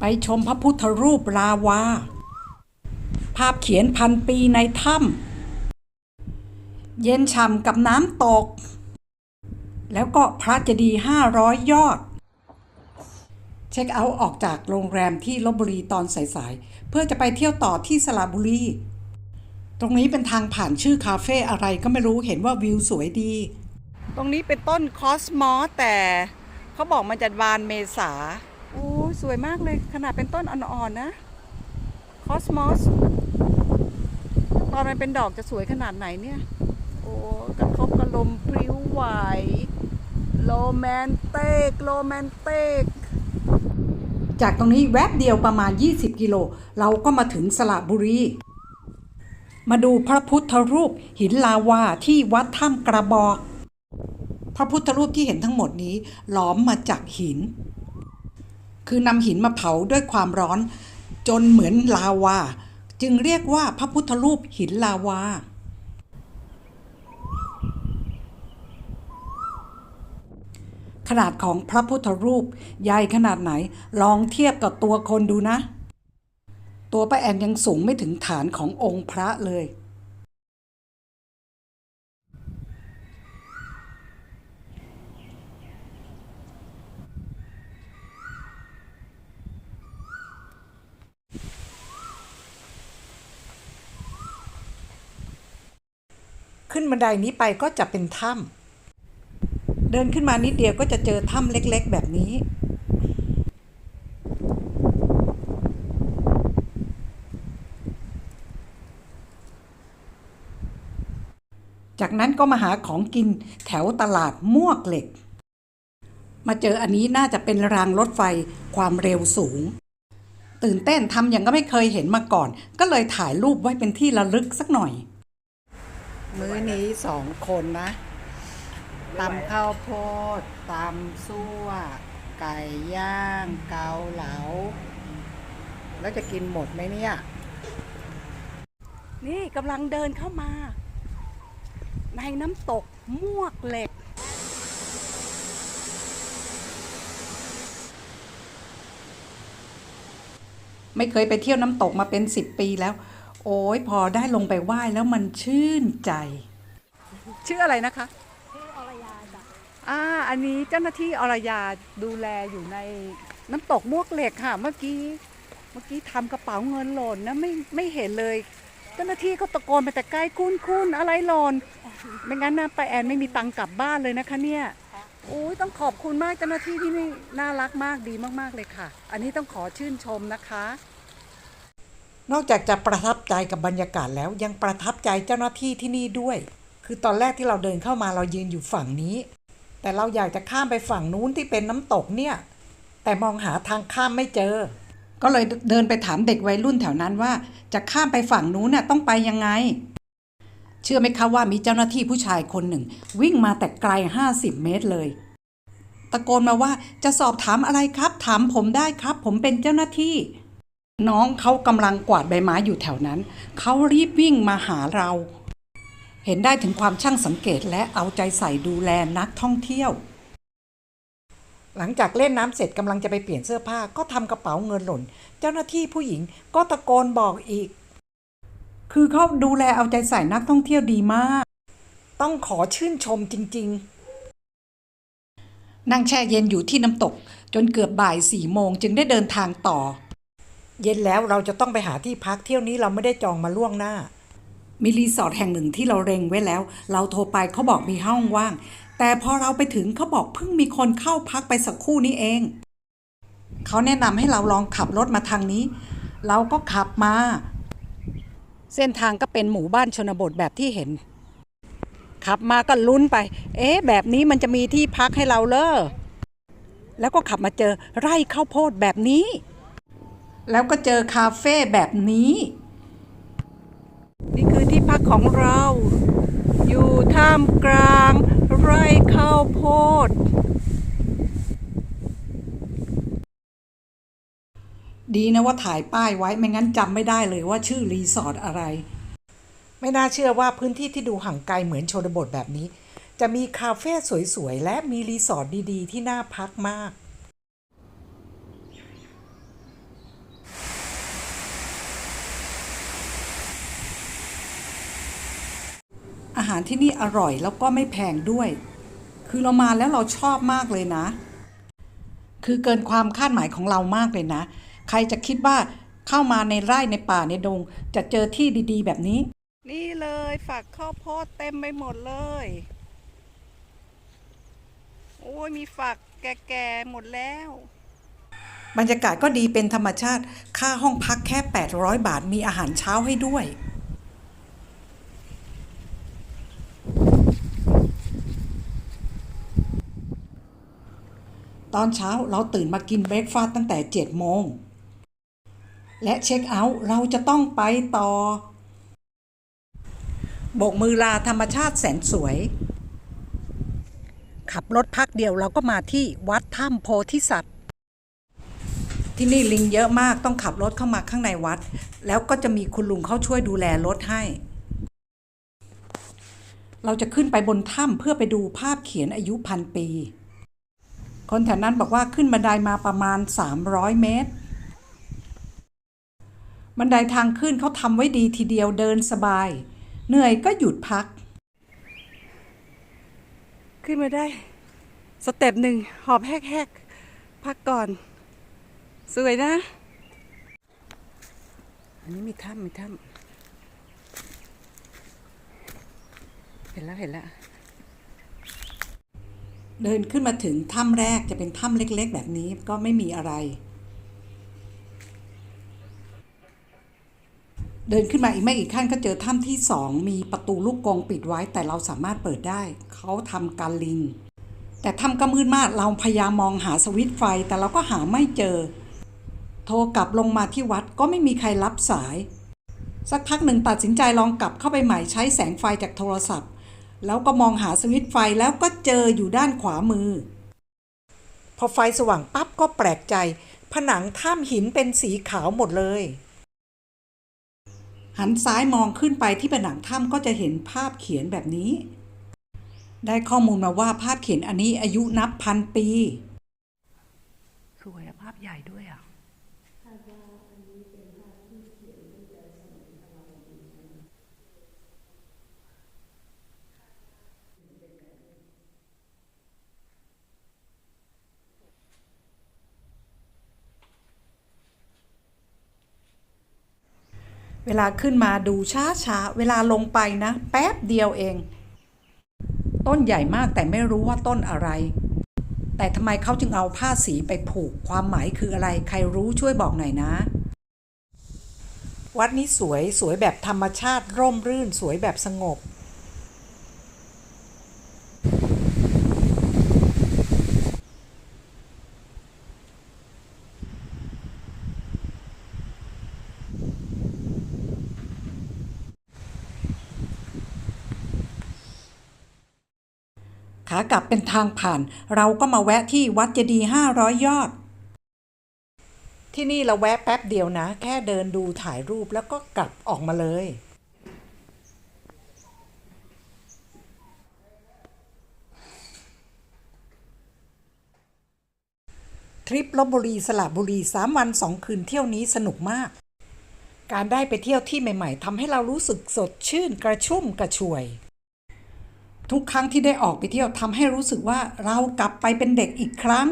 ไปชมพระพุทธรูปลาวา ภาพเขียนพันปีในถ้ำเย็นฉ่ำกับน้ำตก แล้วก็พระเจดีย์ห้าร้อยยอด เช็คเอาท์ออกจากโรงแรมที่ลบบุรีตอนสายๆ เพื่อจะไปเที่ยวต่อที่สระบุรี ตรงนี้เป็นทางผ่านชื่อคาเฟ่อะไรก็ไม่รู้เห็นว่าวิวสวยดี ตรงนี้เป็นต้นคอสมอสแต่เขาบอกมันจะบานเมษา สวยมากเลยขนาดเป็นต้นอ่อนๆนะคอสมอสตอนมันเป็นดอกจะสวยขนาดไหนเนี่ย โอ้กระทบกระลมพริ้วไหวโรแมนติกโรแมนติกจากตรงนี้แวบเดียวประมาณ 20 กิโล เราก็มาถึงสระบุรี มาดูพระพุทธรูปหินลาวาที่วัดถ้ำกระบอก พระพุทธรูปที่เห็นทั้งหมดนี้หลอมมาจากหิน คือนำหินมาเผาด้วยความร้อน จนเหมือนลาวา จึงเรียกว่าพระพุทธรูปหินลาวาขนาดของพระพุทธรูปใหญ่ขนาดไหน ลองเทียบกับตัวคนดูนะ ตัวป้าแอนยังสูงไม่ถึงฐานขององค์พระเลย ขึ้นบันไดนี้ไปก็จะเป็นถ้ำเดินขึ้นมานิดเดียวก็จะเจอถ้ำเล็กๆ แบบนี้จากนั้นก็มาหาของกินแถวตลาดมวกเหล็ก มาเจออันนี้น่าจะเป็นรางรถไฟความเร็วสูง ตื่นเต้นทำอย่างก็ไม่เคยเห็นมาก่อน ก็เลยถ่ายรูปไว้เป็นที่ระลึกสักหน่อย มื้อนี้สองคนนะตำข้าวโพดตำซั่ว ไก่ย่าง เกาเหลา แล้วจะกินหมดไหมเนี่ย นี่กำลังเดินเข้ามา ในน้ำตกมวกเหล็ก ไม่เคยไปเที่ยวน้ำตกมาเป็นสิบปีแล้ว โอ้ยพอได้ลงไปไหว้แล้วมันชื่นใจ ชื่ออะไรนะคะชื่ออรยาจ้ะอ่าอันนี้เจ้าหน้าที่อรยาดูแลอยู่ในน้ำตกมวกเหล็กค่ะ เมื่อกี้เมื่อกี้ทำกระเป๋าเงินหล่นนะไม่ไม่เห็นเลย เจ้าหน้าที่เขาตะโกนไปแต่ไกลคุณคุณอะไรหล่นไม่งั้นนะไปาแอนไม่มีตังค์กลับบ้านเลยนะคะเนี่ยโอ้ยต้องขอบคุณมากเจ้าหน้าที่ที่นี่น่ารักมากดีมาก ๆ เลยค่ะ อันนี้ต้องขอชื่นชมนะคะ นอกจากจะประทับใจกับบรรยากาศแล้วยังประทับใจเจ้าหน้าที่ที่นี่ด้วย คือตอนแรกที่เราเดินเข้ามาเรายืนอยู่ฝั่งนี้ แต่เราอยากจะข้ามไปฝั่งนู้นที่เป็นน้ำตกเนี่ย แต่มองหาทางข้ามไม่เจอ ก็เลยเดินไปถามเด็กวัยรุ่นแถวนั้นว่า จะข้ามไปฝั่งนู้นน่ะต้องไปยังไง เชื่อไหมคะว่ามีเจ้าหน้าที่ผู้ชายคนหนึ่ง วิ่งมาแต่ไกล 50 เมตรเลย ตะโกนมาว่าจะสอบถามอะไรครับ ถามผมได้ครับ ผมเป็นเจ้าหน้าที่ น้องเขากำลังกวาดใบไม้อยู่แถวนั้น เขารีบวิ่งมาหาเรา เห็นได้ถึงความช่างสังเกตและเอาใจใส่ดูแลนักท่องเที่ยว หลังจากเล่นน้ำเสร็จกำลังจะไปเปลี่ยนเสื้อผ้าก็ทำกระเป๋าเงินหล่น เจ้าหน้าที่ผู้หญิงก็ตะโกนบอกอีก คือเขาดูแลเอาใจใส่นักท่องเที่ยวดีมาก ต้องขอชื่นชมจริง ๆ นั่งแช่เย็นอยู่ที่น้ำตก จนเกือบบ่ายสี่โมงจึงได้เดินทางต่อ เย็นแล้วเราจะต้องไปหาที่พักเที่ยวนี้เราไม่ได้จองมาล่วงหน้า มีรีสอร์ทแห่งหนึ่งที่เราเร็งไว้แล้ว เราโทรไปเขาบอกมีห้องว่าง แต่พอเราไปถึงเขาบอกเพิ่งมีคนเข้าพักไปสักครู่นี้เอง เขาแนะนำให้เราลองขับรถมาทางนี้ เราก็ขับมา เส้นทางก็เป็นหมู่บ้านชนบทแบบที่เห็น ขับมาก็ลุ้นไป เอ๊ะแบบนี้มันจะมีที่พักให้เราเลอแล้วก็ขับมาเจอไร่ข้าวโพดแบบนี้ แล้วก็เจอคาเฟ่แบบนี้ นี่คือที่พักของเรา อยู่ท่ามกลาง ไร่ข้าวโพด ดีนะว่าถ่ายป้ายไว้ไม่งั้นจำไม่ได้เลยว่าชื่อรีสอร์ทอะไร ไม่น่าเชื่อว่าพื้นที่ที่ดูห่างไกลเหมือนชนบทแบบนี้ จะมีคาเฟ่สวยๆ และมีรีสอร์ทดีๆ ที่น่าพักมาก อาหารที่นี่อร่อยแล้วก็ไม่แพงด้วย คือเรามาแล้วเราชอบมากเลยนะ คือเกินความคาดหมายของเรามากเลยนะ ใครจะคิดว่าเข้ามาในไร่ในป่าในดง จะเจอที่ดีๆ แบบนี้ นี่เลยฝักข้าวโพดเต็มไปหมดเลย โอ้ยมีฝักแก่ๆหมดแล้วบรรยากาศก็ดีเป็นธรรมชาติ ค่าห้องพักแค่ 800 บาท มีอาหารเช้าให้ด้วย อนเช้าเราตื่นมากินเบรกฟาสต์ตั้งแต่ 7 โมง และเช็คเอาท์เราจะต้องไปต่อ โบกมือลาธรรมชาติแสนสวย ขับรถพักเดียวเราก็มาที่วัดถ้ำโพธิสัตว์ ที่นี่ลิงเยอะมากต้องขับรถเข้ามาข้างในวัด แล้วก็จะมีคุณลุงเขาช่วยดูแลรถให้ เราจะขึ้นไปบนถ้ำเพื่อไปดูภาพเขียนอายุพันปี คนแถวนั้นบอกว่าขึ้นบันไดมาประมาณ 300 เมตร บันไดทางขึ้นเขาทำไว้ดีทีเดียวเดินสบาย เหนื่อยก็หยุดพัก ขึ้นมาได้ สเต็ปหนึ่งหอบแฮกๆ พักก่อน สวยนะ อันนี้มีถ้ำมีถ้ำเห็นแล้วเห็นแล้ว เดินขึ้นมาถึงถ้ำแรกจะเป็นถ้ำเล็ก ๆ แบบนี้ก็ไม่มีอะไร เดินขึ้นมาอีกไม่กี่ขั้นก็เจอถ้ำที่สองมีประตูลูกกงปิดไว้แต่เราสามารถเปิดได้ เขาทำการลิง แต่ถ้ำก็มืดมากเราพยายามมองหาสวิตช์ไฟ แต่เราก็หาไม่เจอ โทรกลับลงมาที่วัดก็ไม่มีใครรับสาย สักพักหนึ่งตัดสินใจลองกลับเข้าไปใหม่ใช้แสงไฟจากโทรศัพท์ แล้วก็มองหาสวิตช์ไฟแล้วก็เจออยู่ด้านขวามือ พอไฟสว่างปั๊บก็แปลกใจ ผนังถ้ำหินเป็นสีขาวหมดเลย หันซ้ายมองขึ้นไปที่ผนังถ้ำก็จะเห็นภาพเขียนแบบนี้ ได้ข้อมูลมาว่าภาพเขียนอันนี้อายุนับพันปี สวยภาพใหญ่ด้วย เวลาขึ้นมาดูช้าช้าๆเวลาลงไปนะ แป๊บเดียวเอง ต้นใหญ่มากแต่ไม่รู้ว่าต้นอะไร แต่ทำไมเขาจึงเอาผ้าสีไปผูกความหมายคืออะไร ใครรู้ช่วยบอกหน่อยนะ วัดนี้สวยสวยแบบธรรมชาติร่มรื่นสวยแบบสงบากลับเป็นทางผ่าน เราก็มาแวะที่วัดเจดีย์ห้าร้อยยอด ที่นี่เราแวะแป๊บเดียวนะ แค่เดินดูถ่ายรูปแล้วก็กลับออกมาเลย ทริปลบบุรีสระบุรี 3 วัน 2 คืนเที่ยวนี้สนุกมาก การได้ไปเที่ยวที่ใหม่ ๆทำให้เรารู้สึกสดชื่นกระชุ่มกระชวย ทุกครั้งที่ได้ออกไปเที่ยวทำให้รู้สึกว่าเรากลับไปเป็นเด็กอีกครั้ง